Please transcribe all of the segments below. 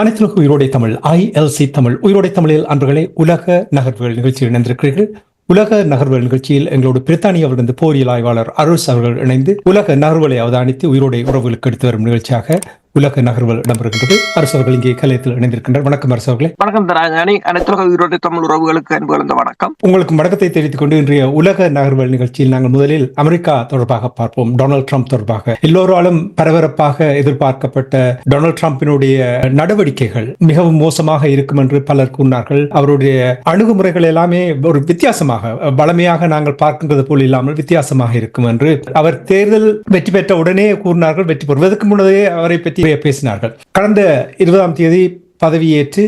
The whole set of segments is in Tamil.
அனைத்துலக உயிரோடை தமிழ் ஐஎல்சி தமிழ் உயிரோடை தமிழில் அன்பர்களே உலக நகர்வுகள் நிகழ்ச்சியில் இணைந்திருக்கிறீர்கள். உலக நகர்வுகள் நிகழ்ச்சியில் எங்களோடு பிரித்தானியாவிலிருந்து போரியல் ஆய்வாளர் அருள் அவர்கள் இணைந்து உலக நகர்வுகளை அவதானித்து உயிரோடை உறவுகளுக்கு எடுத்து வரும் நிகழ்ச்சியாக உலக நகர்வுகள் இடம்பெறுகின்றது. அரசு அவர்கள் இங்கே கலையத்தில் இணைந்திருக்கின்றனர். வணக்கம் அரசு அவர்களே. வணக்கம் தராஜானி அனைத்துலக உயிரோடு தமிழ் உறவுகளுக்கு அன்பு கலந்த வணக்கம். உங்களுக்கு வணக்கத்தை தெரிவித்துக் கொண்டு இன்றைய உலக நகர்வுகள் நிகழ்ச்சியில் நாங்கள் முதலில் அமெரிக்கா தொடர்பாக பார்ப்போம். டொனால்ட் ட்ரம்ப் தொடர்பாக. எல்லோராலும் பரபரப்பாக எதிர்பார்க்கப்பட்ட டொனால்ட் ட்ரம்பினுடைய நடவடிக்கைகள் மிகவும் மோசமாக இருக்கும் என்று பலர் கூறினார்கள். அவருடைய அணுகுமுறைகள் எல்லாமே ஒரு வித்தியாசமாக பலமையாக நாங்கள் பார்க்கின்றது போல் இல்லாமல் வித்தியாசமாக இருக்கும் என்று அவர் தேர்தல் வெற்றி பெற்ற உடனே கூறினார்கள். வெற்றி பெறுவதற்கு முன்னதே அவரை பற்றி பேசினார்கள். கடந்த இருபதாம் தேதி பதவியேற்று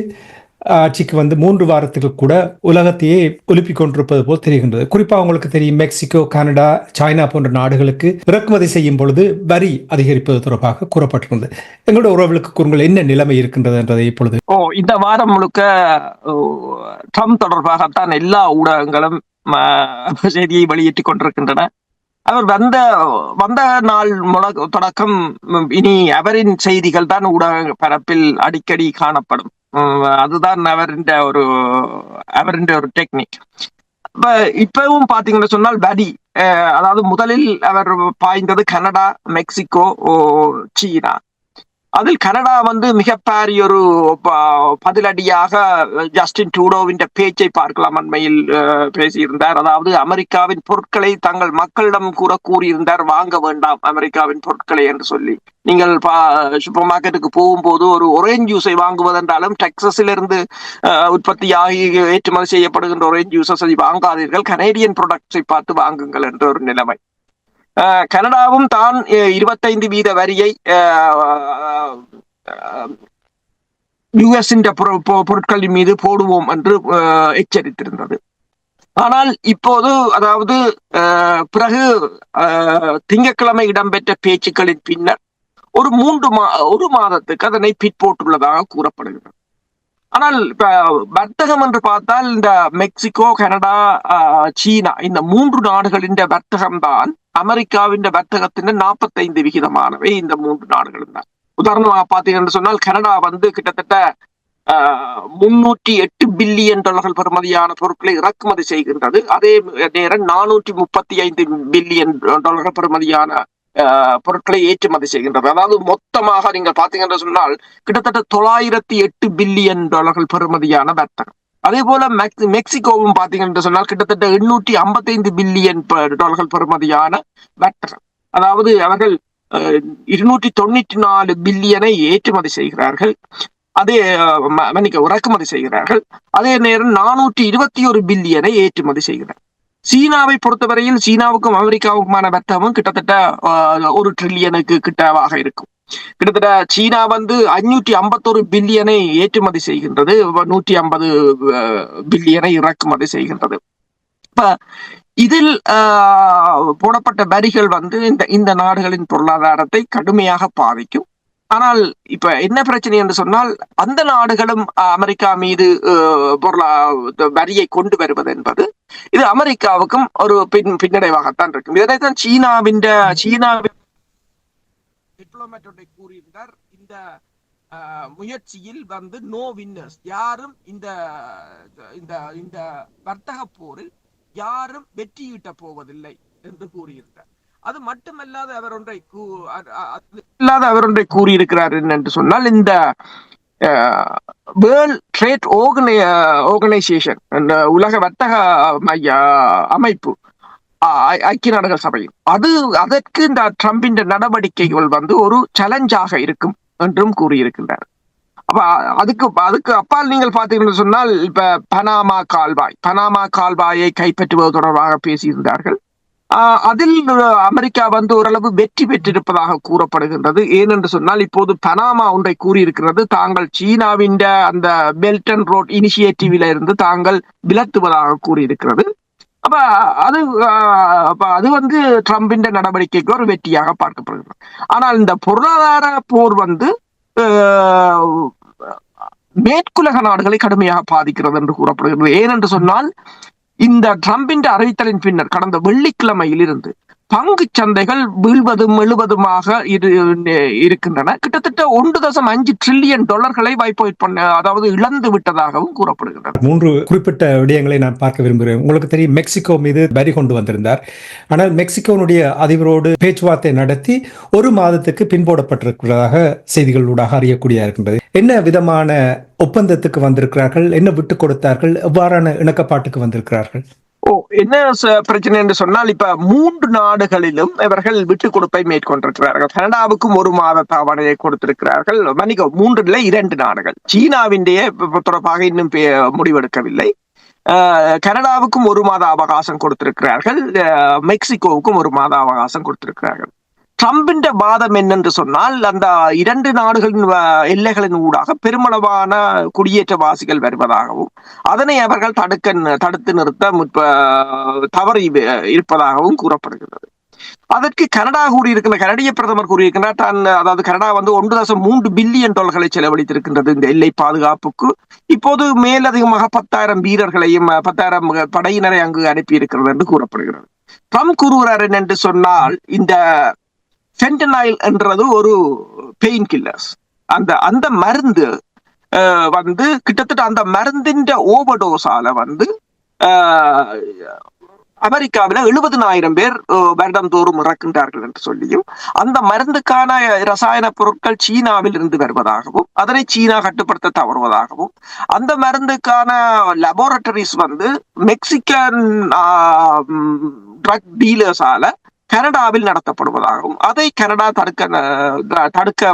ஆட்சிக்கு வந்து மூன்று வாரத்துக்கு கூட உலகத்தையே ஒலுப்பிக் கொண்டிருப்பது போல் தெரிகின்றது. குறிப்பாக உங்களுக்கு தெரியும் மெக்சிகோ கனடா சைனா போன்ற நாடுகளுக்கு இறக்குமதி செய்யும் பொழுது வரி அதிகரிப்பது தொடர்பாக கூறப்பட்டிருந்தது எங்களுடைய உறவுகளுக்கு கூறுங்கள் என்ன நிலைமை இருக்கின்றது என்றதை இப்பொழுது ஓ இந்த வாரம் முழுக்க ட்ரம்ப் தொடர்பாகத்தான் எல்லா ஊடகங்களும் செய்தியை வெளியிட்டுக் கொண்டிருக்கின்றன. அவர் வந்த வந்த நாள் முட- தொடக்கம் இனி அவரின் செய்திகள் தான் ஊடக பரப்பில் அடிக்கடி காணப்படும். அதுதான் அவரின் ஒரு அவரின் ஒரு டெக்னிக். இப்ப இப்பவும் பாத்தீங்கன்னு சொன்னால் வரி அஹ், அதாவது முதலில் அவர் பாய்ந்தது கனடா மெக்சிகோ ஓ, சீனா. அதில் கனடா வந்து மிகப்பெரிய ஒரு ப- பதிலடியாக ஜஸ்டின் டூடோவின் பேச்சை பார்க்கலாம் அண்மையில் பேசியிருந்தார். அதாவது அமெரிக்காவின் பொருட்களை தங்கள் மக்களிடம் கூட கூறியிருந்தார். வாங்க வேண்டாம் அமெரிக்காவின் பொருட்களை என்று சொல்லி. நீங்கள் சூப்பர் மார்க்கெட்டுக்கு போகும்போது ஒரு ஒரேஞ்ச் ஜூஸை வாங்குவதென்றாலும் டெக்ஸஸிலிருந்து உற்பத்தியாகி ஏற்றுமதி செய்யப்படுகின்ற ஒரேஞ்ச் ஜூஸஸை வாங்காதீர்கள். கனேடியன் ப்ராடக்ட்ஸை பார்த்து வாங்குங்கள் என்ற ஒரு நிலைமை. கனடாவும் தான் இருபத்தைந்து வீத வரியை யுஎஸ் பொருட்களின் மீது போடுவோம் என்று அஹ், எச்சரித்திருந்தது. ஆனால் இப்போது அதாவது பிறகு அஹ், திங்கட்கிழமை இடம்பெற்ற பேச்சுக்களின் பின்னர் ஒரு மூன்று மா ஒரு மாதத்துக்கு அதனை பிற்போட்டுள்ளதாக கூறப்படுகிறது. ஆனால் இப்ப வர்த்தகம் என்று பார்த்தால் இந்த மெக்சிகோ கனடா சீனா இந்த மூன்று நாடுகளின் வர்த்தகம் தான் அமெரிக்காவின் வர்த்தகத்தின் நாற்பத்தைந்து விகிதமானவை இந்த மூன்று நாடுகளும் தான். உதாரணமாக பார்த்தீங்கன்னு சொன்னால் கனடா வந்து கிட்டத்தட்ட முன்னூற்றி எட்டு பில்லியன் டாலர்கள் பெறுமதியான பொருட்களை இறக்குமதி செய்கின்றது. அதே நேரம் நானூற்றி முப்பத்தி ஐந்து பில்லியன் டாலர்கள் பெறுமதியான பொருட்களை ஏற்றுமதி செய்கின்றது. அதாவது மொத்தமாக நீங்கள் பார்த்தீங்கன்னு சொன்னால் கிட்டத்தட்ட தொள்ளாயிரத்தி எட்டு பில்லியன் டாலர்கள் பெறுமதியான வர்த்தகம். அதே போல மெக்சிகோவும் பாத்தீங்கன்னு சொன்னால் கிட்டத்தட்ட எண்ணூற்றி ஐம்பத்தைந்து பில்லியன் டாலர்கள் பெறுமதியான வெட்டர் அதாவது அவர்கள் இருநூற்றி தொண்ணூற்றி நாலு பில்லியனை ஏற்றுமதி செய்கிறார்கள். அதே மன்னிக்க இறக்குமதி செய்கிறார்கள். அதே நேரம் நானூற்றி இருபத்தி ஒரு பில்லியனை ஏற்றுமதி செய்கிறார். சீனாவை பொறுத்தவரையில் சீனாவுக்கும் அமெரிக்காவுக்குமான வர்த்தகமும் கிட்டத்தட்ட ஒரு ட்ரில்லியனுக்கு கிட்டவாக இருக்கும். கிட்டத்தட்ட சீனா வந்து அஞ்சூற்றி ஐம்பத்தோரு பில்லியனை ஏற்றுமதி செய்கின்றது. நூற்றி ஐம்பது பில்லியனை இறக்குமதி செய்கின்றது. இப்ப இதில் போடப்பட்ட வரிகள் வந்து இந்த இந்த நாடுகளின் பொருளாதாரத்தை கடுமையாக பாதிக்கும். ஆனால் இப்ப என்ன பிரச்சனை என்று சொன்னால் அந்த நாடுகளும் அமெரிக்கா மீது ஆஹ், பொருளா வரியை கொண்டு வருவது என்பது இது அமெரிக்காவுக்கும் ஒரு பின் பின்னடைவாகத்தான் இருக்கும். இதைத்தான் சீனாவின் சீனாவின் டிப்ளமேட் ஒன்றை கூறியிருந்தார். இந்த முயற்சியில் வந்து நோ வின்னர்ஸ் யாரும் இந்த இந்த இந்த வர்த்தக போரில் யாரும் வெற்றியீட்ட போவதில்லை என்று கூறியிருந்தார். அது மட்டுமல்லாத அவர் ஒன்றை இல்லாத அவர் ஒன்றை கூறியிருக்கிறார் என்று சொன்னால் இந்த வேர்ல்ட் ட்ரேட் ஆர்கனைசேஷன் இந்த உலக வர்த்தக மைய அமைப்பு ஐக்கிய நாடுகள் சபையில். அது அதற்கு இந்த ட்ரம்பின் நடவடிக்கைகள் வந்து ஒரு சேலஞ்சாக இருக்கும் என்றும் கூறியிருக்கின்றார். அப்ப அதுக்கு அதுக்கு அப்பால் நீங்கள் பார்த்தீங்கன்னு சொன்னால் இப்ப பனாமா கால்வாய் பனாமா கால்வாயை கைப்பற்றுவது தொடர்பாக பேசியிருந்தார்கள். ஆஹ் அதில் அமெரிக்கா வந்து ஓரளவு வெற்றி பெற்றிருப்பதாக கூறப்படுகின்றது. ஏனென்று சொன்னால் இப்போது பனாமா ஒன்றை கூறியிருக்கிறது. தாங்கள் சீனாவின் அந்த பெல்ட் அண்ட் ரோட் இனிஷியேட்டிவில இருந்து தாங்கள் விலத்துவதாக கூறியிருக்கிறது. அப்ப அது அப்ப அது வந்து ட்ரம்பின் நடவடிக்கைக்கு ஒரு வெற்றியாக பார்க்கப்படுகிறது ஆனால் இந்த பொருளாதார போர் வந்து ஆஹ், மேற்குலக நாடுகளை கடுமையாக பாதிக்கிறது என்று கூறப்படுகிறது ஏனென்று சொன்னால் இந்த ட்ரம்பின் அறிவித்தலின் பின்னர் கடந்த வெள்ளிக்கிழமையில் இருந்து பங்கு சந்தைகள் வீழ்வதும் எழுவதுமாக இரு இருக்கின்றன. கிட்டத்தட்ட ஒன்று தசம் அஞ்சு ட்ரில்லியன் டாலர்களை வைப்பு பண்ண அதாவது இழந்து விட்டதாகவும் கூறப்படுகின்றன. மூன்று குறிப்பிட்ட விடயங்களை நான் பார்க்க விரும்புகிறேன். உங்களுக்கு தெரியும் மெக்சிகோ மீது வரி கொண்டு வந்திருந்தார். ஆனால் மெக்சிகோனுடைய அதிபரோடு பேச்சுவார்த்தை நடத்தி ஒரு மாதத்துக்கு பின்போடப்பட்டிருக்கிறதாக செய்திகளூடாக அறியக்கூடிய இருக்கின்றது. என்ன விதமான ஒப்பந்தத்துக்கு வந்திருக்கிறார்கள்? என்ன விட்டு கொடுத்தார்கள்? எவ்வாறான இணக்கப்பாட்டுக்கு வந்திருக்கிறார்கள்? ஓ என்ன பிரச்சனை என்று சொன்னால் இப்ப மூன்று நாடுகளிலும் இவர்கள் விட்டு கொடுப்பை மேற்கொண்டிருக்கிறார்கள். கனடாவுக்கும் ஒரு மாத தவணையை கொடுத்திருக்கிறார்கள். மன்னிக்க மூன்றுல இரண்டு நாடுகள். சீனாவின்டைய தொடர்பாக இன்னும் முடிவெடுக்கவில்லை. கனடாவுக்கும் ஒரு மாத அவகாசம் கொடுத்திருக்கிறார்கள். அஹ், மெக்சிகோவுக்கும் ஒரு மாத அவகாசம் கொடுத்திருக்கிறார்கள். ட்ரம்பின் வாதம் என்னென்று சொன்னால் அந்த இரண்டு நாடுகளின் எல்லைகளின் ஊடாக பெருமளவான குடியேற்றவாசிகள் வருவதாகவும் அதனை அவர்கள் தடுக்க தடுத்து நிறுத்த முற்ப தவறி இருப்பதாகவும் கூறப்படுகிறது. அதற்கு கனடா கூறியிருக்கின்ற கனடிய பிரதமர் கூறியிருக்கின்றார் தான் அதாவது கனடா வந்து ஒன்று தசம் மூன்று பில்லியன் டாலர்களை செலவழித்திருக்கின்றது இந்த எல்லை பாதுகாப்புக்கு. இப்போது மேலதிகமாக பத்தாயிரம் வீரர்களையும் பத்தாயிரம் படையினரை அங்கு அனுப்பி இருக்கிறது என்று கூறப்படுகிறது. ட்ரம்ப் கூறுகிறார் என்று சொன்னால் இந்த ஃபென்டனாயில் என்றது ஒரு பெயின் கில்லர்ஸ் அந்த அந்த மருந்து வந்து கிட்டத்தட்ட அந்த மருந்தின் ஓவர்டோஸால வந்து அமெரிக்காவில் எழுபதனாயிரம் பேர் வருடம் வருடந்தோறும் இறக்கின்றார்கள் என்று சொல்லியும் அந்த மருந்துக்கான ரசாயன பொருட்கள் சீனாவில் இருந்து வருவதாகவும் அதனை சீனா கட்டுப்படுத்த தவறுவதாகவும் அந்த மருந்துக்கான லெபோரட்டரிஸ் வந்து மெக்சிகன் ட்ரக் டீலர்ஸால கனடாவில் நடத்தப்படுவதாகவும் அதை கனடா தடுக்க தடுக்க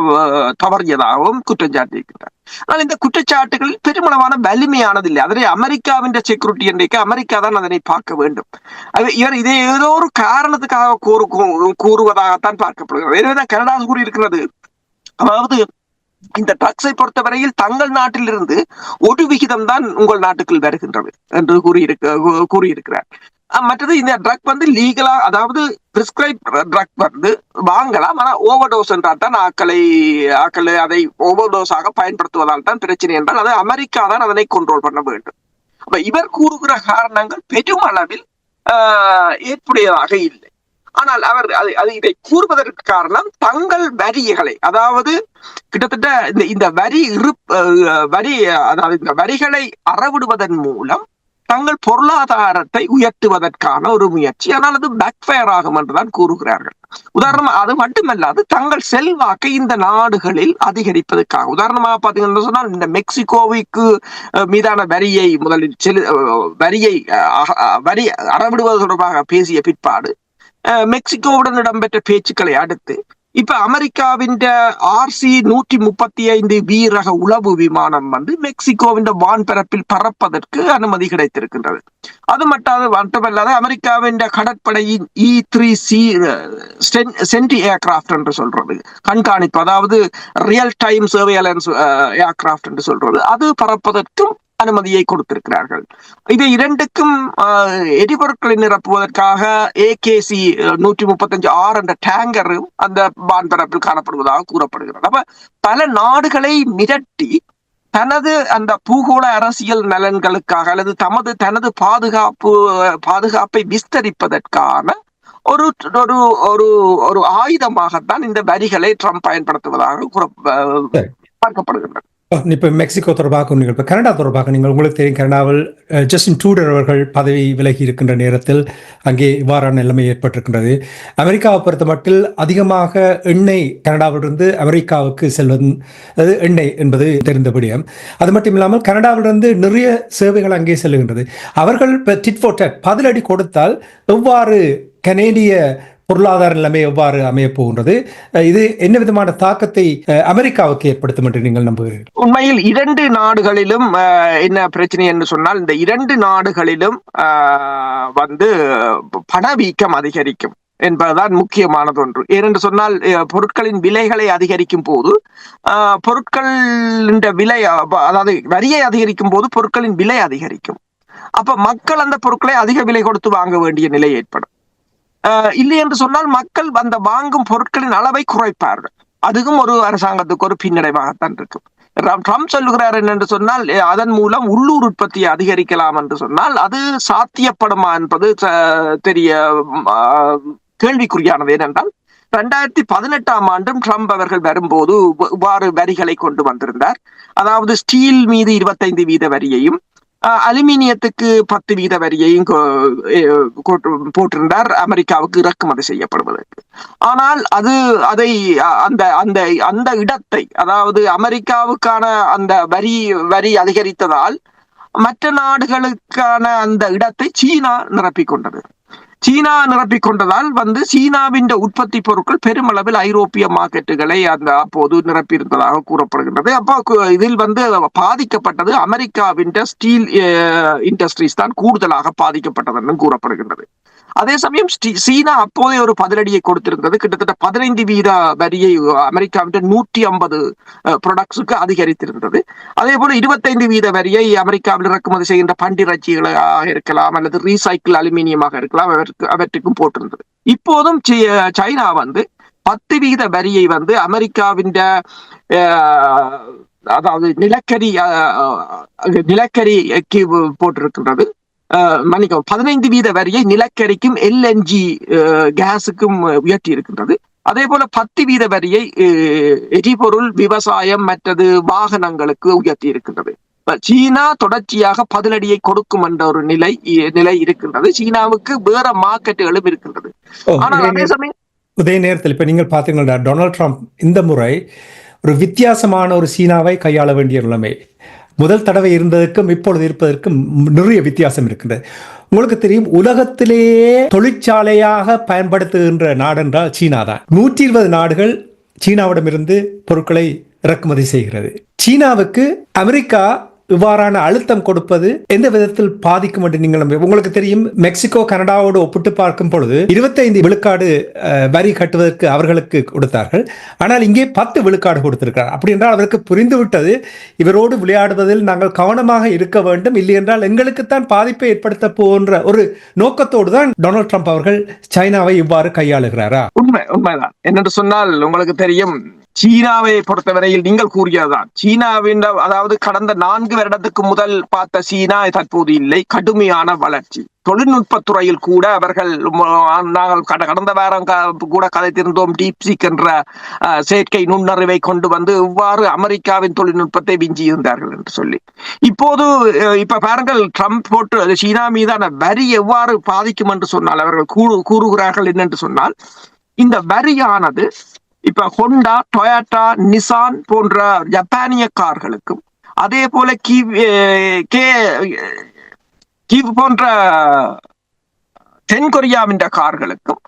தவறியதாகவும் குற்றம் சாட்டியிருக்கிறார் ஆனால் இந்த குற்றச்சாட்டுகள் பெருமளவான வலிமையானதில்லை. அதனை அமெரிக்காவின் செக்யூரிட்டி என்றைக்கு அமெரிக்கா தான் அதனை பார்க்க வேண்டும். அது இவர் இதை ஏதோ ஒரு காரணத்துக்காக கூறு கூறுவதாகத்தான் பார்க்கப்படுகிறது. எனவேதான் கனடா கூறியிருக்கிறது. அதாவது இந்த ட்ரக்ஸை பொறுத்தவரையில் தங்கள் நாட்டிலிருந்து ஒரு விகிதம் தான் உங்கள் நாட்டுக்குள் வருகின்றது என்று கூறியிருக்க கூறியிருக்கிறார். மற்றது இந்த ட்ரக் வந்து லீகலா அதாவது பிரிஸ்கிரைப் ட்ரக் வந்து வாங்கலாம் ஆனால் ஓவர் டோஸ் என்றால் தான் ஆக்களை ஆக்களை அதை ஓவர் டோஸாக பயன்படுத்துவதால் தான் பிரச்சனை என்றால் அது அமெரிக்கா தான் அதனை கண்ட்ரோல் பண்ண வேண்டும். அப்ப இவர் கூறுகிற காரணங்கள் பெரும் அளவில் ஆஹ், ஏற்புடையதாக இல்லை. ஆனால் அவர் அது அது இதை கூறுவதற்கு காரணம் தங்கள் வரிகளை அதாவது கிட்டத்தட்ட இந்த இந்த வரி இருப் வரி அதாவது இந்த வரிகளை அறவிடுவதன் மூலம் தங்கள் பொருளாதாரத்தை உயர்த்துவதற்கான ஒரு முயற்சி. ஆனால் அது பேக்ஃபயர் ஆகும் என்றுதான் கூறுகிறார்கள். உதாரணமா அது மட்டுமல்லாது தங்கள் செல்வாக்கை இந்த நாடுகளில் அதிகரிப்பதற்காக. உதாரணமாக பாத்தீங்கன்னா சொன்னால் இந்த மெக்சிகோவுக்கு மீதான வரியை முதலில் செலு வரியை வரி அறவிடுவது தொடர்பாக பேசிய பிற்பாடு மெக்சிகோவுடன் இடம்பெற்ற பேச்சுக்களை அடுத்து இப்ப அமெரிக்காவின் ஆர்சி நூற்றி முப்பத்தி ஐந்து வீரக உளவு விமானம் வந்து மெக்சிகோவின் வான்பரப்பில் பறப்பதற்கு அனுமதி கிடைத்திருக்கின்றது அது மட்டும் மட்டுமல்லாது அமெரிக்காவின் கடற்படையின் E three C sentry aircraft என்று சொல்றது கண்காணிப்பு அதாவது ரியல் டைம் சர்வேலன்ஸ் ஏர்கிராப்ட் என்று சொல்றது அது பறப்பதற்கும் அனுமதியை கொடுத்திருக்கிறார்கள். இது இரண்டுக்கும் எரிபொருட்களை நிரப்புவதற்காக ஏகேசி நூற்றி முப்பத்தஞ்சு ஆறு என்ற டேங்கரும் அந்த வான்பரப்பில் காணப்படுவதாக கூறப்படுகிறது. அப்ப பல நாடுகளை மிரட்டி தனது அந்த பூகோள அரசியல் நலன்களுக்காக அல்லது தமது தனது பாதுகாப்பு பாதுகாப்பை விஸ்தரிப்பதற்கான ஒரு ஒரு ஒரு ஒரு ஆயுதமாகத்தான் இந்த வரிகளை ட்ரம்ப் பயன்படுத்துவதாக. பார்க்கப்படுகின்றது இப்போ மெக்சிகோ தொடர்பாக நீங்கள் இப்போ கனடா தொடர்பாக நீங்கள் உங்களுக்கு தெரியும் கனடாவில் ஜஸ்டின் டூடர் அவர்கள் பதவி விலகி இருக்கின்ற நேரத்தில் அங்கே இவ்வாறான நிலைமை ஏற்பட்டிருக்கின்றது. அமெரிக்காவை பொறுத்த மட்டில் அதிகமாக எண்ணெய் கனடாவிலிருந்து அமெரிக்காவுக்கு செல்வது அது எண்ணெய் என்பது தெரிந்தபடியும் அது மட்டும் இல்லாமல் கனடாவிலிருந்து நிறைய சேவைகள் அங்கே செல்லுகின்றது அவர்கள் இப்போ டிட் பதிலடி கொடுத்தால் எவ்வாறு கனேடிய பொருளாதார நிலைமை எவ்வாறு அமையப் போகின்றது இது என்ன விதமான தாக்கத்தை அமெரிக்காவுக்கு ஏற்படுத்தும் என்று நீங்கள் நம்புகிறீர்கள்? உண்மையில் இரண்டு நாடுகளிலும் என்ன பிரச்சனை என்று சொன்னால் இந்த இரண்டு நாடுகளிலும் வந்து பணவீக்கம் அதிகரிக்கும் என்பதுதான் முக்கியமானது ஒன்று. ஏனென்று சொன்னால் பொருட்களின் விலைகளை அதிகரிக்கும் போது பொருட்களின் விலை அதாவது வரியை அதிகரிக்கும் போது பொருட்களின் விலை அதிகரிக்கும். அப்ப மக்கள் அந்த பொருட்களை அதிக விலை கொடுத்து வாங்க வேண்டிய நிலை ஏற்படும். இல்லை என்று சொன்னால் மக்கள் அந்த வாங்கும் பொருட்களின் அளவை குறைப்பார்கள். அதுவும் ஒரு அரசாங்கத்துக்கு ஒரு பின்னடைவாகத்தான் இருக்கும். ட்ரம்ப் சொல்லுகிறார் என்னென்று சொன்னால் அதன் மூலம் உள்ளூர் உற்பத்தியை அதிகரிக்கலாம் என்று சொன்னால் அது சாத்தியப்படுமா என்பது தெரிய ஆஹ், கேள்விக்குறியானது. ஏனென்றால் ரெண்டாயிரத்தி பதினெட்டாம் ஆண்டும் ட்ரம்ப் அவர்கள் வரும்போது இவ்வாறு வரிகளை கொண்டு வந்திருந்தார். அதாவது ஸ்டீல் மீது இருபத்தைந்து வீத வரியையும் அலுமினியத்துக்கு பத்து வீத வரியையும் போட்டிருந்தார். அமெரிக்காவுக்கு இறக்குமதி செய்யப்படுவதற்கு. ஆனால் அது அதை அந்த அந்த அந்த இடத்தை அதாவது அமெரிக்காவுக்கான அந்த வரி வரி அதிகரித்ததால் மற்ற நாடுகளுக்கான அந்த இடத்தை சீனா நிரப்பிக் கொண்டது. சீனா நிரப்பிக் கொண்டதால் வந்து சீனாவின் உற்பத்தி பொருட்கள் பெருமளவில் ஐரோப்பிய மார்க்கெட்டுகளை அந்த அப்போது நிரப்பியிருந்ததாக கூறப்படுகின்றது. அப்போ இதில் வந்து பாதிக்கப்பட்டது அமெரிக்காவின் ஸ்டீல் இண்டஸ்ட்ரீஸ் தான் கூடுதலாக பாதிக்கப்பட்டது என்று கூறப்படுகின்றது. அதே சமயம் சீனா அப்போதே ஒரு பதிலடியை கொடுத்திருந்தது. கிட்டத்தட்ட பதினைந்து வீத வரியை அமெரிக்காவின் நூற்றி ஐம்பது ப்ரொடக்ட்ஸுக்கு அதிகரித்திருந்தது. அதே போல இருபத்தைந்து வீத வரியை அமெரிக்காவில் இறக்குமதி செய்கின்ற பண்டிரச்சிகளாக இருக்கலாம் அல்லது ரீசைக்கிள் அலுமினியமாக இருக்கலாம். அவருக்கு அவற்றுக்கும் போட்டிருந்தது. இப்போதும் சைனா வந்து பத்து வீத வரியை வந்து அமெரிக்காவின் அதாவது நிலக்கரி நிலக்கரிக்கு போட்டிருக்கின்றது. மன்னிக்கவும் பதினைந்து வீத வரியை நிலக்கரிக்கும் எல்என்ஜி கேஸுக்கும் உயர்த்தி இருக்கின்றது அதே போல பத்து வீத வரியை எரிபொருள் விவசாயம் மற்றது வாகனங்களுக்கு உயர்த்தி இருக்கின்றது சீனா தொடர்ச்சியாக பதிலடியை கொடுக்கும் என்ற ஒரு நிலை நிலை இருக்கின்றது. சீனாவுக்கு வேற மார்க்கெட்டுகளும் இருக்கின்றது. ஆனால் அதே சமயம் நேரத்தில் இப்ப நீங்கள் பார்த்தீங்கன்னா டொனால்ட் ட்ரம்ப் இந்த முறை ஒரு வித்தியாசமான ஒரு சீனாவை கையாள வேண்டிய நிலைமை. முதல் தடவை இருந்ததற்கும் இப்பொழுது இருப்பதற்கும் நிறைய வித்தியாசம் இருக்கின்றது. உங்களுக்கு தெரியும் உலகத்திலேயே தொழிற்சாலையாக பயன்படுத்துகின்ற நாடு என்றால் சீனா தான். நூற்றி இருபது நாடுகள் சீனாவிடமிருந்து பொருட்களை இறக்குமதி செய்கிறது. சீனாவுக்கு அமெரிக்கா இவ்வாறான அழுத்தம் கொடுப்பது எந்த விதத்தில் பாதிக்கும் என்று நீங்கள் உங்களுக்கு தெரியும் மெக்சிகோ கனடாவோடு ஒப்பிட்டு பார்க்கும் பொழுது 25 விழுக்காடு வரி கட்டுவதற்கு அவர்களுக்கு கொடுத்தார்கள். ஆனால் இங்கே பத்து விழுக்காடு கொடுத்திருக்கிறார். அப்படி என்றால் அவருக்கு புரிந்துவிட்டது. இவரோடு விளையாடுவதில் நாங்கள் கவனமாக இருக்க வேண்டும். இல்லை என்றால் எங்களுக்குத்தான் பாதிப்பை ஏற்படுத்த போன்ற ஒரு நோக்கத்தோடு தான் டொனால்ட் ட்ரம்ப் அவர்கள் சைனாவை இவ்வாறு கையாளுகிறாரா? உண்மை உண்மைதான். என்னென்று சொன்னால் உங்களுக்கு தெரியும் சீனாவை பொறுத்தவரையில் நீங்கள் கூறியதுதான். சீனாவின் அதாவது கடந்த நான்கு வருடத்துக்கு முதல் பார்த்த சீனா தற்போது இல்லை. கடுமையான வளர்ச்சி. தொழில்நுட்பத் துறையில் கூட அவர்கள் நாங்கள் கடந்த வாரம் கூட கதைத்திருந்தோம் டீப்சிக் என்ற அஹ், செயற்கை நுண்ணறிவை கொண்டு வந்து இவ்வாறு அமெரிக்காவின் தொழில்நுட்பத்தை விஞ்சி இருந்தார்கள் என்று சொல்லி. இப்போது அஹ், இப்ப பாருங்கள் ட்ரம்ப் போட்டு அது சீனா மீதான வரி எவ்வாறு பாதிக்கும் என்று சொன்னால் அவர்கள் கூறு கூறுகிறார்கள் என்னென்று சொன்னால் இந்த வரியானது இப்ப ஹோண்டா டொயாட்டா நிசான் போன்ற ஜப்பானிய கார்களுக்கும் அதே போல கீவ் கே கிவ் போன்ற தென்கொரியாவின் கார்களுக்கும்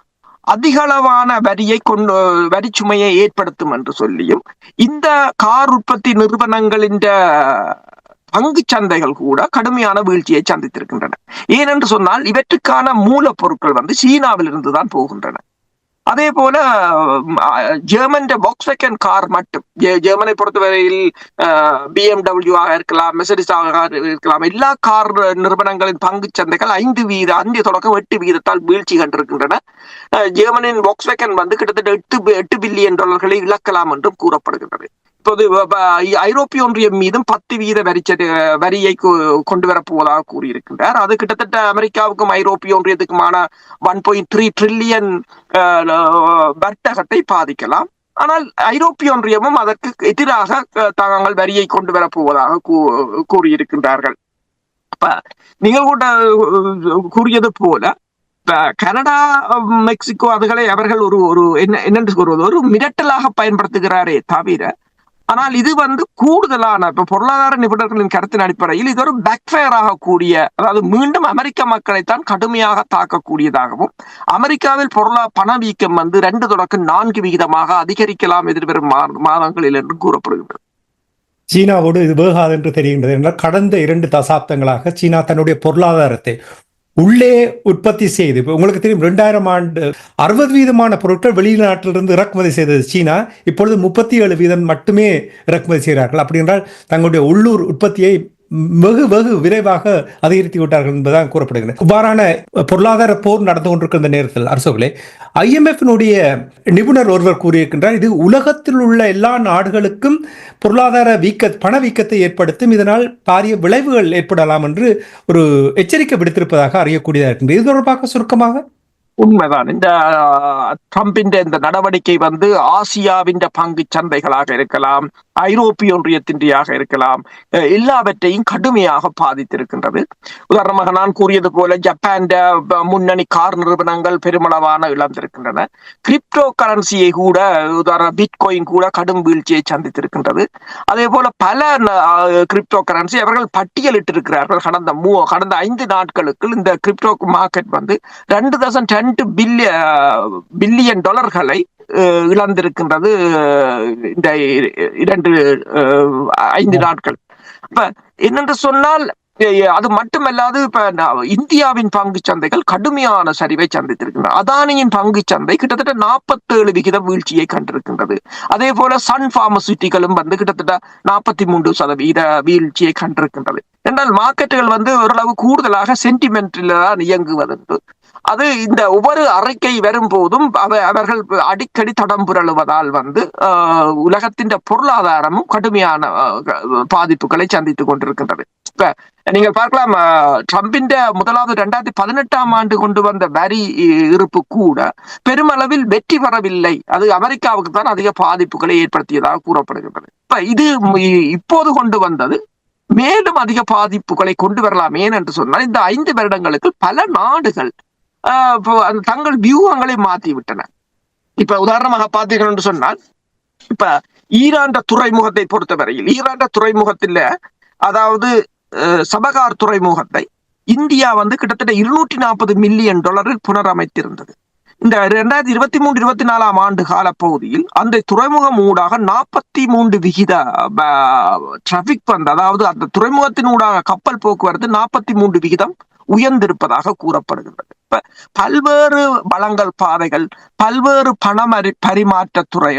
அதிகளவான வரியை கொண்டு வரி சுமையை ஏற்படுத்தும் என்று சொல்லியும் இந்த கார் உற்பத்தி நிறுவனங்களின் பங்கு சந்தைகள் கூட கடுமையான வீழ்ச்சியை சந்தித்திருக்கின்றன. ஏனென்று சொன்னால் இவற்றுக்கான மூலப்பொருட்கள் வந்து சீனாவிலிருந்து தான் போகின்றன. அதே போல ஜெர்மன் பாக்ஸ்வெக்கன் கார் மட்டும். ஜெர்மனை பொறுத்தவரையில் பிஎம்டபிள்யூ ஆக இருக்கலாம் மெசடிஸ் ஆக இருக்கலாம் எல்லா கார் நிறுவனங்களின் பங்கு சந்தைகள் ஐந்து வீத அந்திய தொடக்கம் எட்டு வீதத்தால் வீழ்ச்சி கண்டிருக்கின்றன. ஜெர்மனின் ஜெர்மனியின் வந்து கிட்டத்தட்ட எட்டு எட்டு பில்லியன் டாலர்களை இழக்கலாம் என்றும் கூறப்படுகின்றது. இப்போது ஐரோப்பிய ஒன்றியம் மீதும் பத்து வீத வரிச்ச வரியை கொண்டு வரப்போவதாக கூறியிருக்கின்றார். அது கிட்டத்தட்ட அமெரிக்காவுக்கும் ஐரோப்பிய ஒன்றியத்துக்குமான ஒன் பாயிண்ட் த்ரீ ட்ரில்லியன் வர்த்தகத்தை பாதிக்கலாம். ஆனால் ஐரோப்பிய ஒன்றியமும் அதற்கு எதிராக தாங்கள் வரியை கொண்டு வரப்போவதாக கூ- கூறியிருக்கின்றார்கள். நீங்கள் கூட கூறியது போல கனடா மெக்சிகோ அதுகளை அவர்கள் ஒரு ஒரு என்ன என்னென்று கூறுவது? ஒரு மிரட்டலாக பயன்படுத்துகிறாரே தவிர ஆனால் இது வந்து கூடுதலான இப்ப பொருளாதார நிபுணர்களின் கருத்தின் அடிப்படையில் இது ஒரு பேக்ஃபயர் ஆகக்கூடிய அதாவது மீண்டும் அமெரிக்க மக்களைத்தான் கடுமையாக தாக்கக்கூடியதாகவும் அமெரிக்காவில் பொருளா பணவீக்கம் வந்து ரெண்டு தொடக்கம் நான்கு விகிதமாக அதிகரிக்கலாம் எதிர்வரும் மா- மாதங்களில் என்று கூறப்படுகிறது சீனாவோடு இது வேகாது என்று தெரிகின்றது என்றால் கடந்த இரண்டு தசாப்தங்களாக சீனா தன்னுடைய பொருளாதாரத்தை உள்ளே உற்பத்தி செய்து இப்போ உங்களுக்கு தெரியும் ரெண்டாயிரம் ஆண்டு அறுபது வீதமான பொருட்கள் வெளிநாட்டிலிருந்து இறக்குமதி செய்தது சீனா. இப்பொழுது முப்பத்தி ஏழு வீதம் மட்டுமே இறக்குமதி செய்கிறார்கள். அப்படி என்றால் தங்களுடைய உள்ளூர் உற்பத்தியை வெகு வெகு விரைவாக அதிகரித்து விட்டார்கள் என்பதுதான் கூறப்படுகிறது. இவ்வாறான பொருளாதார போர் நடந்து கொண்டிருக்கிற இந்த நேரத்தில் அரசோகளே ஐஎம்எஃபினுடைய நிபுணர் ஒருவர் கூறியிருக்கின்றார் இது உலகத்தில் உள்ள எல்லா நாடுகளுக்கும் பொருளாதார வீக்க பணவீக்கத்தை ஏற்படுத்தும் இதனால் பாரிய விளைவுகள் ஏற்படலாம் என்று ஒரு எச்சரிக்கை விடுத்திருப்பதாக அறியக்கூடியதாக இருக்கின்றது இது தொடர்பாக சுருக்கமாக? உண்மைதான். இந்த ட்ரம்பின் இந்த நடவடிக்கை வந்து ஆசியாவின் பங்கு சந்தைகளாக இருக்கலாம் ஐரோப்பிய ஒன்றியத்தின்றியாக இருக்கலாம் எல்லாவற்றையும் கடுமையாக பாதித்திருக்கின்றது. உதாரணமாக நான் கூறியது போல ஜப்பான் முன்னணி கார் நிறுவனங்கள் பெருமளவான இழந்திருக்கின்றன. கிரிப்டோ கரன்சியை கூட உதாரண பிட்காயின் கூட கடும் வீழ்ச்சியை சந்தித்திருக்கின்றது. அதே போல பல கிரிப்டோ கரன்சி அவர்கள் பட்டியலிட்டிருக்கிறார்கள். கடந்த மூ கடந்த ஐந்து நாட்களுக்கு இந்த கிரிப்டோ மார்க்கெட் வந்து ரெண்டு தௌசண்ட் ரெண்டு பில்லிய பில்லியன் டாலர்களை இழந்திருக்கின்றது இந்த இரண்டு ஐந்து நாட்கள். அப்ப என்னென்று சொன்னால் அது மட்டுமல்லாது இப்ப இந்தியாவின் பங்கு சந்தைகள் கடுமையான சரிவை சந்தித்திருக்கின்றன. அதானியின் பங்கு சந்தை கிட்டத்தட்ட நாற்பத்தேழு விகிதம் வீழ்ச்சியை கண்டிருக்கின்றது. அதே போல சன் பார்மசூட்டிகளும் வந்து கிட்டத்தட்ட நாற்பத்தி மூன்று சதவீத வீழ்ச்சியை கண்டிருக்கின்றது. என்றால் மார்க்கெட்டுகள் வந்து ஓரளவு கூடுதலாக சென்டிமெண்ட்ல தான் இயங்குவதுண்டு. அது இந்த ஒவ்வொரு அறிக்கை வரும்போதும் அவ அவர்கள் அடிக்கடி தடம் புரளுவதால் வந்து ஆஹ், உலகத்தின் பொருளாதாரமும் கடுமையான பாதிப்புகளை சந்தித்துக் கொண்டிருக்கின்றது. இப்ப நீங்கள் பார்க்கலாம் ட்ரம்பின் முதலாவது இரண்டாயிரத்தி பதினெட்டாம் ஆண்டு கொண்டு வந்த வரி இருப்பு கூட பெருமளவில் வெற்றி பெறவில்லை. அது அமெரிக்காவுக்கு தான் அதிக பாதிப்புகளை ஏற்படுத்தியதாக கூறப்படுகின்றது. இப்ப இது இப்போது கொண்டு வந்தது மேலும் அதிக பாதிப்புகளை கொண்டு வரலாம் ஏன் என்று சொன்னால் இந்த ஐந்து வருடங்களுக்கு பல நாடுகள் அந்த தங்கள் வியூகங்களை மாற்றி விட்டன இப்ப உதாரணமாக பார்த்தீர்கள் என்று சொன்னால் இப்ப ஈரான் துறைமுகத்தை பொறுத்தவரையில் ஈரான் துறைமுகத்தில் அதாவது அஹ், சபகார் துறைமுகத்தை இந்தியா வந்து கிட்டத்தட்ட இருநூற்றி நாற்பது மில்லியன் டாலரில் புனரமைத்திருந்தது. இந்த இரண்டாயிரத்தி இருபத்தி மூன்று இருபத்தி நாலாம் ஆண்டு காலப்பகுதியில் அந்த துறைமுகம் ஊடாக நாற்பத்தி மூன்று விகித டிராபிக் வந்து அதாவது அந்த துறைமுகத்தின் ஊடாக கப்பல் போக்குவரத்து நாற்பத்தி மூன்று விகிதம் உயர்ந்திருப்பதாக கூறப்படுகின்றது. இப்ப பல்வேறு வளங்கள் பாதைகள் பல்வேறு பணமறி பரிமாற்ற துறை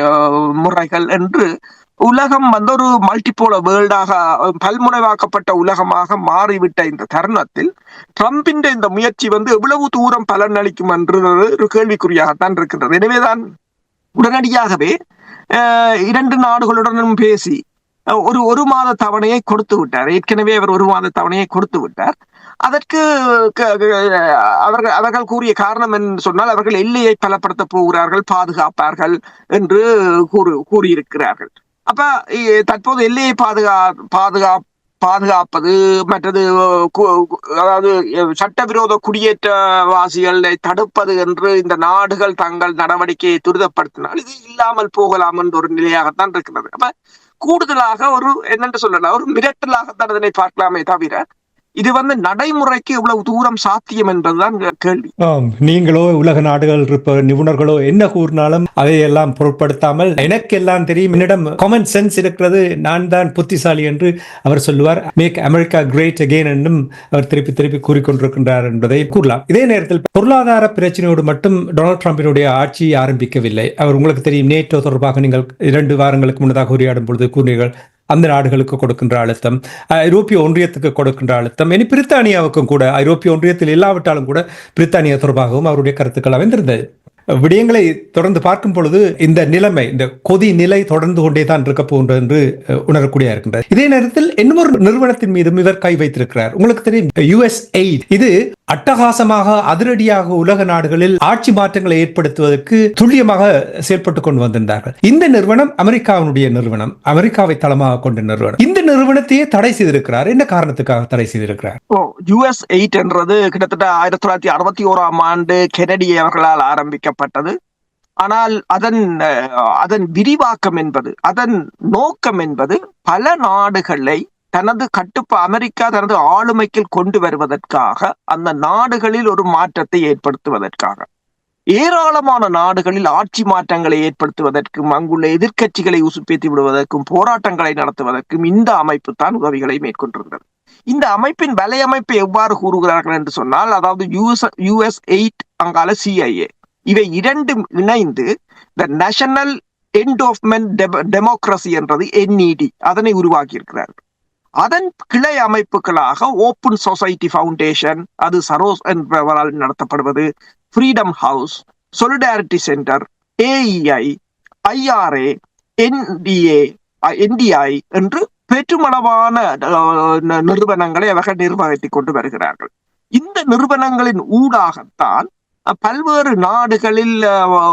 முறைகள் என்று உலகம் வந்து ஒரு மல்டிபோல வேர்ல்டாக பல்முனைவாக்கப்பட்ட உலகமாக மாறிவிட்ட இந்த தருணத்தில் ட்ரம்பின் இந்த முயற்சி வந்து எவ்வளவு தூரம் பலன் அளிக்கும் என்றது ஒரு கேள்விக்குறியாகத்தான் இருக்கின்றது எனவேதான் உடனடியாகவே இரண்டு நாடுகளுடனும் பேசி ஒரு ஒரு மாத தவணையை கொடுத்து விட்டார். ஏற்கனவே அவர் ஒரு மாத தவணையை கொடுத்து விட்டார். அதற்கு க- அவர்கள் அவர்கள் கூறிய காரணம் என்று சொன்னால் அவர்கள் எல்லையை பலப்படுத்த போகிறார்கள் பாதுகாப்பார்கள் என்று கூறு கூறியிருக்கிறார்கள். அப்ப இ- தற்போது எல்லையை பாதுகா பாதுகா பாதுகாப்பது மற்றது அதாவது சட்டவிரோத குடியேற்றவாசிகளை தடுப்பது என்று இந்த நாடுகள் தங்கள் நடவடிக்கையை துரிதப்படுத்தினால் இது இல்லாமல் போகலாம் என்ற ஒரு நிலையாகத்தான் இருக்கிறது. அப்ப கூடுதலாக ஒரு என்னென்று சொல்லலாம் ஒரு மிரட்டலாகத்தான் இதனை பார்க்கலாமே தவிர இது வந்து நடைமுறைக்கு எவ்வளவு தூரம் சாத்தியம் என்பதுதான் கேள்வி. நீங்களோ உலக நாடுகள் இருப்ப நிபுணர்களோ என்ன கூறினாலும் அதையெல்லாம் பொருட்படுத்தாமல் எனக்கெல்லாம் தெரியும். என்னிடம் காமன் சென்ஸ் இருக்கிறது. நான் தான் புத்திசாலி என்று அவர் சொல்லுவார். மேக் அமெரிக்கா கிரேட் அகெயின் என்றும் அவர் திருப்பி திருப்பி கூறிக்கொண்டிருக்கின்றார் என்பதை கூறலாம். இதே நேரத்தில் பொருளாதார பிரச்சனையோடு மட்டும் டொனால்ட் ட்ரம்பினுடைய ஆட்சி ஆரம்பிக்கவில்லை. அவர் உங்களுக்கு தெரியும் நேட்டோ தொடர்பாக நீங்கள் இரண்டு வாரங்களுக்கு முன்னதாக உரையாடும் பொழுது கூறினீர்கள் அந்த நாடுகளுக்கு கொடுக்கின்ற அழுத்தம் ஐரோப்பிய ஒன்றியத்துக்கு கொடுக்கின்ற அழுத்தம் இனி பிரித்தானியாவுக்கும் கூட ஐரோப்பிய ஒன்றியத்தில் இல்லாவிட்டாலும் கூட பிரித்தானியா தொடர்பாகவும் அவருடைய கருத்துக்கள் அமைந்திருந்தது. விடயங்களை தொடர்ந்து பார்க்கும் பொழுது இந்த நிலைமை இந்த கொதி நிலை தொடர்ந்து கொண்டே தான் இருக்க போகின்றது என்று உணரக்கூடியா உணரக்கூடிய இருக்கின்றது. இதே நேரத்தில் இன்னொரு நிறுவனத்தின் மீதும் இவர் கை வைத்திருக்கிறார். உங்களுக்கு தெரியும் யுஎஸ் எய்ட் இது அட்டகாசமாக அதிரடியாக உலக நாடுகளில் ஆட்சி மாற்றங்களை ஏற்படுத்துவதற்கு துல்லியமாக செயல்பட்டு கொண்டு வந்திருந்தார்கள். இந்த நிறுவனம் அமெரிக்காவினுடைய நிறுவனம் அமெரிக்காவை தளமாக கொண்ட நிறுவனம். இந்த நிறுவனத்தையே தடை செய்திருக்கிறார். என்ன காரணத்துக்காக தடை செய்திருக்கிறார்? யுஎஸ் எயிட் என்றது கிட்டத்தட்ட ஆயிரத்தி தொள்ளாயிரத்தி அறுபத்தி ஓராம் ஆண்டு கெனடி அவர்களால் செய்யப்பட்டது ஆனால் அதன் அதன் விரிவாக்கம் என்பது அதன் நோக்கம் என்பது பல நாடுகளை தனது கட்டுப்பா அமெரிக்கா தனது ஆளுமைக்கு கொண்டு வருவதற்காக அந்த நாடுகளில் ஒரு மாற்றத்தை ஏற்படுத்துவதற்காக. ஏராளமான நாடுகளில் ஆட்சி மாற்றங்களை ஏற்படுத்துவதற்கும் அங்குள்ள எதிர்க்கட்சிகளை உசுப்பேத்தி விடுவதற்கும் போராட்டங்களை நடத்துவதற்கும் இந்த அமைப்பு தான் உதவிகளை மேற்கொண்டிருந்தது. இந்த அமைப்பின் வலையமைப்பை எவ்வாறு கூறுகிறார்கள் என்று சொன்னால் அதாவது யூஎஸ் யூஎஸ் எயிட் அங்கால சிஐஏ இவை இரண்டும் இணைந்து த நேஷனல் என்டோஃப்மெண்ட் டெமோக்ரஸி என்றது என்இடி அதனை உருவாக்கி இருக்கிறார்கள் அதன் கிளை அமைப்புகளாக ஓப்பன் சொசைட்டி ஃபவுண்டேஷன் அது சரோஸ் என்பவரால் நடத்தப்படுவது freedom house solidarity center AEI IRA NDA NDI என்று பெற்றுமளவான நிறுவனங்களை அவர்கள் நிர்வகித்துக் கொண்டு வருகிறார்கள். இந்த நிறுவனங்களின் ஊடாகத்தான் பல்வேறு நாடுகளில்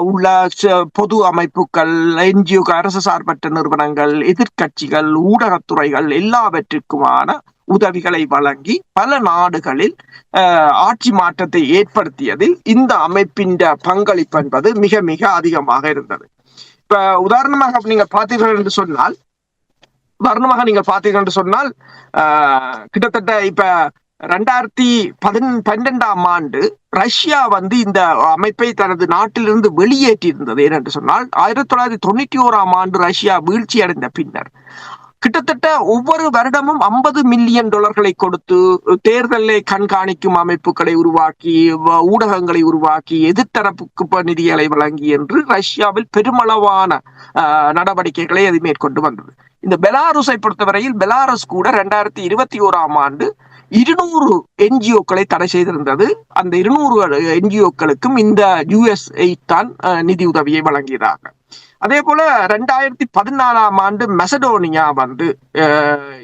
உள்ள ச- பொது அமைப்புகள் என்ஜிஓ அரசு சார்பற்ற நிறுவனங்கள் எதிர்க்கட்சிகள் ஊடகத்துறைகள் எல்லாவற்றிற்குமான உதவிகளை வழங்கி பல நாடுகளில் ஆட்சி மாற்றத்தை ஏற்படுத்தியதில் இந்த அமைப்பின் பங்களிப்பு என்பது மிக மிக அதிகமாக இருந்தது. இப்ப உதாரணமாக நீங்க பார்த்தீர்கள் என்று சொன்னால் உதாரணமாக நீங்க பார்த்தீர்கள் என்று சொன்னால் ஆஹ், கிட்டத்தட்ட இப்ப ரெண்டாயிரத்தி பதின் பன்னெண்டாம் ஆண்டு ரஷ்யா வந்து இந்த அமைப்பை தனது நாட்டிலிருந்து வெளியேற்றி இருந்தது ஏனென்று சொன்னால் ஆயிரத்தி தொள்ளாயிரத்தி தொண்ணூற்றி ஓராம் ஆண்டு ரஷ்யா வீழ்ச்சி அடைந்த பின்னர். கிட்டத்தட்ட ஒவ்வொரு வருடமும் ஐம்பது மில்லியன் டாலர்களை கொடுத்து தேர்தலை கண்காணிக்கும் அமைப்புகளை உருவாக்கி வ- ஊடகங்களை உருவாக்கி எதிர்த்தரப்புக்கு நிதிகளை வழங்கி என்று ரஷ்யாவில் பெருமளவான ஆஹ், நடவடிக்கைகளை அது மேற்கொண்டு வந்தது. இந்த பெலாருஸை பொறுத்தவரையில் பெலாரஸ் கூட ரெண்டாயிரத்தி இருபத்தி ஓராம் ஆண்டு இருநூறு என்ஜிஓக்களை தடை செய்திருந்தது. அந்த இருநூறு என்ஜிஓக்களுக்கும் இந்த யுஎஸ்ஐ தான் அஹ், நிதி உதவியை வழங்கியதாக. அதே போல ரெண்டாயிரத்தி பதினாலாம் ஆண்டு மெசடோனியா வந்து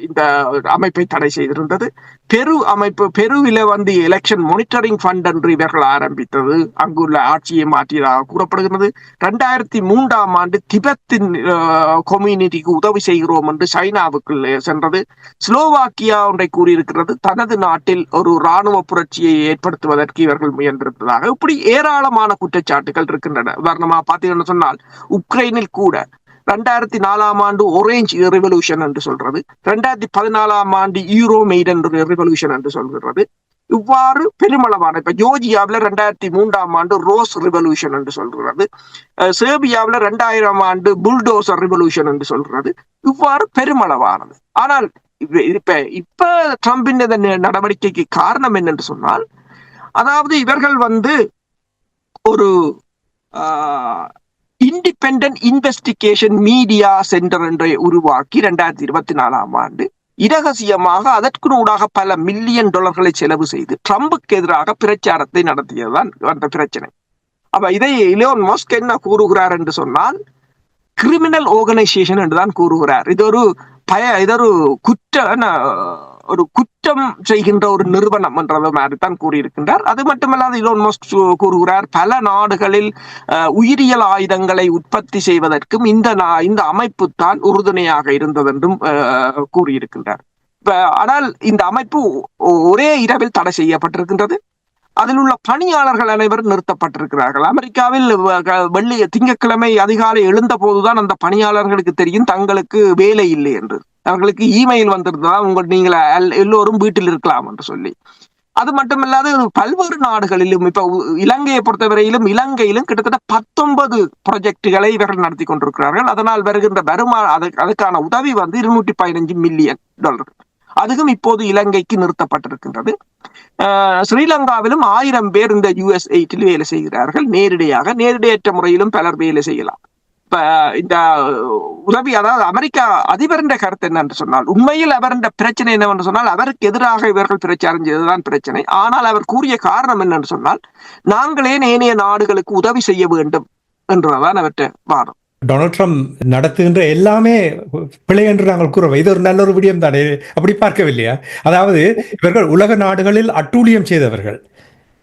இந்த அமைப்பை தடை செய்திருந்தது. பெரு அமைப்பு பெருவில வந்து எலெக்ஷன் மானிட்டரிங் ஃபண்ட் என்று இவர்கள் ஆரம்பித்தது. அங்குள்ள ஆட்சியை மாற்றியதாக கூறப்படுகிறது. ரெண்டாயிரத்தி மூன்றாம் ஆண்டு திபெத்தின் கம்யூனிட்டிக்கு உதவி செய்கிறோம் என்று சைனாவுக்கு சென்றது. ஸ்லோவாக்கியா ஒன்றை கூறியிருக்கிறது. தனது நாட்டில் ஒரு இராணுவ புரட்சியை ஏற்படுத்துவதற்கு இவர்கள் முயன்றிருப்பதாக இப்படி ஏராளமான குற்றச்சாட்டுகள் இருக்கின்றன. உதாரணமா பார்த்தீங்கன்னு சொன்னால் உக்ரைன் உக்ரைனில் கூட ரெண்டாயிரத்தி நாலாம் ஆண்டு ஒரேஞ்ச் ரெவல்யூஷன் என்று சொல்றது. ரெண்டாயிரத்தி பதினாலாம் ஆண்டு யூரோ மெய்டன் ரெவல்யூஷன் என்று சொல்கிறது. இவ்வாறு பெருமளவான இப்ப ஜோர்ஜியாவில் ரெண்டாயிரத்தி மூன்றாம் ஆண்டு ரோஸ் ரிவல்யூஷன் என்று சொல்கிறது. சேர்பியாவில் ரெண்டாயிரம் ஆண்டு புல்டோசர் ரிவல்யூஷன் என்று சொல்கிறது. இவ்வாறு பெருமளவானது. ஆனால் இப்ப- இப்ப ட்ரம்பின் நடவடிக்கைக்கு காரணம் என்னென்று சொன்னால் அதாவது இவர்கள் வந்து ஒரு இண்டிபெண்ட் இன்வெஸ்டிகேஷன் மீடியா சென்டர் என்றை உருவாக்கி ரெண்டாயிரத்தி இருபத்தி நாலாம் ஆண்டு இரகசியமாக அதற்கு ஊடாக பல மில்லியன் டாலர்களை செலவு செய்து ட்ரம்புக்கு எதிராக பிரச்சாரத்தை நடத்தியதுதான் அந்த பிரச்சனை. அப்ப இதை இலியோன் மஸ்க் என்ன கூறுகிறார் என்று சொன்னால் கிரிமினல் ஆர்கனைசேஷன் என்றுதான் கூறுகிறார். இது ஒரு பய இது ஒரு குற்ற ஒரு குற்றம் செய்கின்ற ஒரு நிறுவனம் என்ற மாதிரி தான் கூறியிருக்கின்றார். அது மட்டுமல்லாது இலோன் மஸ்க் கூறுகிறார் பல நாடுகளில் உயிரியல் ஆயுதங்களை உற்பத்தி செய்வதற்கும் இந்த இந்த அமைப்பு தான் உறுதுணையாக இருந்தது என்றும் கூறியிருக்கின்றார். ஆனால் இந்த அமைப்பு ஒரே இரவில் தடை செய்யப்பட்டிருக்கின்றது. அதில் உள்ள பணியாளர்கள் அனைவரும் நிறுத்தப்பட்டிருக்கிறார்கள். அமெரிக்காவில் வெள்ளி திங்கட்கிழமை அதிகாலை எழுந்த போதுதான் அந்த பணியாளர்களுக்கு தெரியும் தங்களுக்கு வேலை இல்லை என்று. அவர்களுக்கு இமெயில் வந்திருந்ததா உங்கள் நீங்கள் எல்- எல்லோரும் வீட்டில் இருக்கலாம் என்று சொல்லி. அது மட்டுமல்லாது பல்வேறு நாடுகளிலும் இப்ப இலங்கையை பொறுத்தவரையிலும் இலங்கையிலும் கிட்டத்தட்ட பத்தொன்பது ப்ரொஜெக்டுகளை இவர்கள் நடத்தி கொண்டிருக்கிறார்கள். அதனால் வருகின்ற வருமான அது- அதுக்கான உதவி வந்து இருநூற்றி பதினஞ்சு மில்லியன் டாலர் அதுவும் இப்போது இலங்கைக்கு நிறுத்தப்பட்டிருக்கின்றது. ஸ்ரீலங்காவிலும் ஆயிரம் பேர் இந்த யுஎஸ் எயிட்டில் வேலை செய்கிறார்கள். நேரடியாக நேரடியற்ற முறையிலும் பலர் வேலை செய்யலாம். இந்த உதவி அதாவது அமெரிக்கா அதிபரின் கருத்து என்னன்னு சொன்னால் உண்மையில் அவரின் பிரச்சனை என்னவென்று சொன்னால் அவருக்கு எதிராக இவர்கள் பிரச்சாரம் செய்ததுதான் பிரச்சனை. ஆனால் அவர் கூறிய காரணம் என்னன்னு சொன்னால் நாங்களே ஏனைய நாடுகளுக்கு உதவி செய்ய வேண்டும் என்றுதான் அவற்றை வாதம். டொனால்ட் ட்ரம்ப் நடத்துகின்ற எல்லாமே பிழை என்று நாங்கள் கூறுவோம் இது ஒரு நல்ல ஒரு விடயம் தானே? அப்படி பார்க்கவில்லையா? அதாவது இவர்கள் உலக நாடுகளில் அட்டூழியம் செய்தவர்கள்.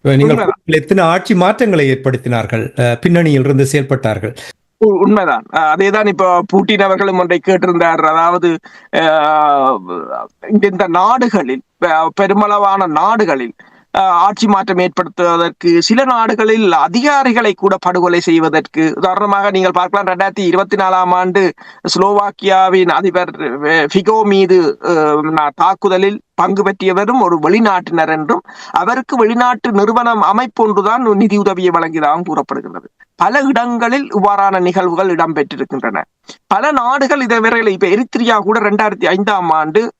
நீங்கள். எத்தனை ஆட்சி மாற்றங்களை ஏற்படுத்தினார்கள் பின்னணியில் இருந்து செயல்பட்டார்கள். உண்மைதான். அதேதான் இப்போ பூட்டின் அவர்களும் ஒன்றை கேட்டிருந்தார் அதாவது இந்த நாடுகளில் பெருமளவான நாடுகளில் ஆட்சி மாற்றம் ஏற்படுத்துவதற்கு சில நாடுகளில் அதிகாரிகளை கூட படுகொலை செய்வதற்கு உதாரணமாக நீங்கள் பார்க்கலாம் ரெண்டாயிரத்தி இருபத்தி நாலாம் ஆண்டு ஸ்லோவாக்கியாவின் அதிபர் ஃபிகோ மீது அஹ், தாக்குதலில் பங்கு பெற்றியவரும் ஒரு வெளிநாட்டினர் என்றும் அவருக்கு வெளிநாட்டு நிறுவனம் அமைப்பு ஒன்றுதான் நிதி உதவியை வழங்கியதாகவும் கூறப்படுகின்றது. பல இடங்களில் இவ்வாறான நிகழ்வுகள் இடம்பெற்றிருக்கின்றன. பல நாடுகள் இதுவரையில் இப்ப எரித்திரியா கூட ரெண்டாயிரத்தி ஐந்தாம் ஆண்டு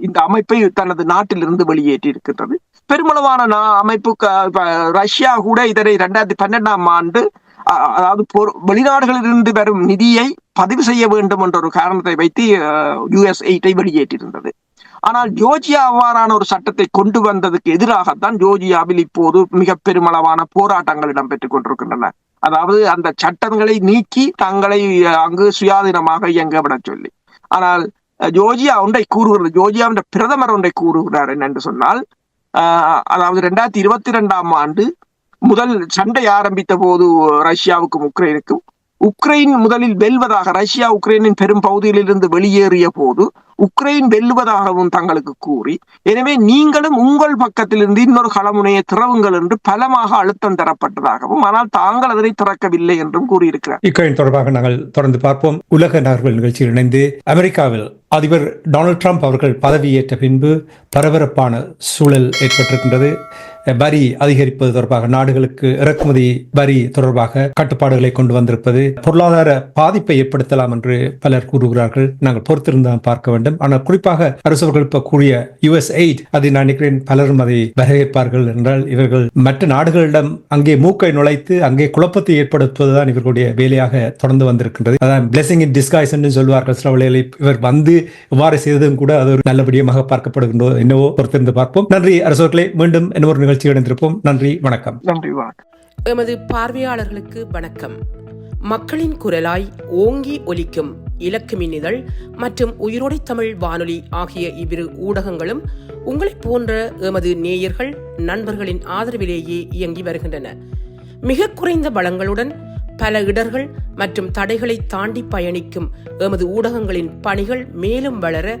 இந்த அமைப்பை தனது நாட்டிலிருந்து வெளியேற்றி இருக்கின்றது பெருமளவான நா- அமைப்பு க- ரஷ்யா கூட இதனை ரெண்டாயிரத்தி பன்னெண்டாம் ஆண்டு அதாவது பொரு- வெளிநாடுகளிலிருந்து வரும் நிதியை பதிவு செய்ய வேண்டும் என்ற ஒரு காரணத்தை வைத்து யுஎஸ் எயிட்டை வெளியேற்றியிருந்தது. ஆனால் ஜோர்ஜியா அவ்வாறான ஒரு சட்டத்தை கொண்டு வந்ததுக்கு எதிராகத்தான் ஜோர்ஜியாவில் இப்போது மிக பெருமளவான போராட்டங்கள் இடம்பெற்றுக் கொண்டிருக்கின்றன. அதாவது அந்த சட்டங்களை நீக்கி தங்களை அங்கு சுயாதீனமாக இயங்க விட சொல்லி. ஆனால் ஜோஜியா ஜோர்ஜியா ஒன்றை கூறுகிறது ஜோர்ஜியாவின் பிரதமர் ஒன்றை கூறுகிறார் என்னென்று சொன்னால் ஆஹ், அதாவது ரெண்டாயிரத்தி இருபத்தி ரெண்டாம் ஆண்டு முதல் சண்டை ஆரம்பித்த போது ரஷ்யாவுக்கும் உக்ரைனுக்கும் உக்ரைன் முதலில் வெல்வதாக ரஷ்யா உக்ரைனின் பெரும் பகுதியிலிருந்து வெளியேறிய போது உக்ரைன் வெல்லுவதாகவும் தங்களுக்கு கூறி எனவே நீங்களும் உங்கள் பக்கத்திலிருந்து இன்னொரு களமுனையை திறவுங்கள் என்று பலமாக அழுத்தம் தரப்பட்டதாகவும் ஆனால் தாங்கள் அதனை திறக்கவில்லை என்றும் கூறியிருக்கிறார். யுக்ரைன் தொடர்பாக நாங்கள் தொடர்ந்து பார்ப்போம். உலக நகர்வுகள் நிகழ்ச்சியில் இணைந்து அமெரிக்காவில் அதிபர் டொனால்ட் ட்ரம்ப் அவர்கள் பதவியேற்ற பின்பு பரபரப்பான சூழல் ஏற்பட்டிருக்கின்றது. வரி அதிகரிப்பது தொடர்பாக நாடுகளுக்கு இறக்குமதி வரி தொடர்பாக கட்டுப்பாடுகளை கொண்டு வந்திருப்பது பொருளாதார பாதிப்பை ஏற்படுத்தலாம் என்று பலர் கூறுகிறார்கள். நாங்கள் பொறுத்திருந்தான் பார்க்க வேண்டும். ஆனால் குறிப்பாக அரசவர்கள் இப்ப கூறிய யுஎஸ் எயிட் அதை நான் நினைக்கிறேன் பலரும் அதை வரவேற்பார்கள் என்றால் இவர்கள் மற்ற நாடுகளிடம் அங்கே மூக்கை நுழைத்து அங்கே குழப்பத்தை ஏற்படுத்துவதுதான் இவர்களுடைய வேலையாக தொடர்ந்து வந்திருக்கின்றது. அதான் பிளெஸிங் இன் டிஸ்காய்ஸ் என்று சொல்வார்கள். சில வேளைகளில் இவர் வந்து இவ்வாறு செய்ததும் கூட அது ஒரு நல்லபடியாக பார்க்கப்படுகின்றோ என்னவோ பொறுத்திருந்து பார்ப்போம். நன்றி அரசர்களே மீண்டும் இன்னொரு நிகழ்ச்சி இணைந்திருப்போம் நன்றி வணக்கம். நன்றி வணக்கம். எமது பார்வையாளர்களுக்கு வணக்கம். மக்களின் குரலாய் ஓங்கி ஒலிக்கும் இலக்கு மின்னிதழ் மற்றும் உயிரோடை தமிழ் வானொலி ஆகிய இவ்விரு ஊடகங்களும் உங்களைப் போன்ற எமது நேயர்கள் நண்பர்களின் ஆதரவிலேயே இயங்கி வருகின்றன. மிக குறைந்த வளங்களுடன் பல இடர்கள் மற்றும் தடைகளை தாண்டி பயணிக்கும் எமது ஊடகங்களின் பணிகள் மேலும் வளர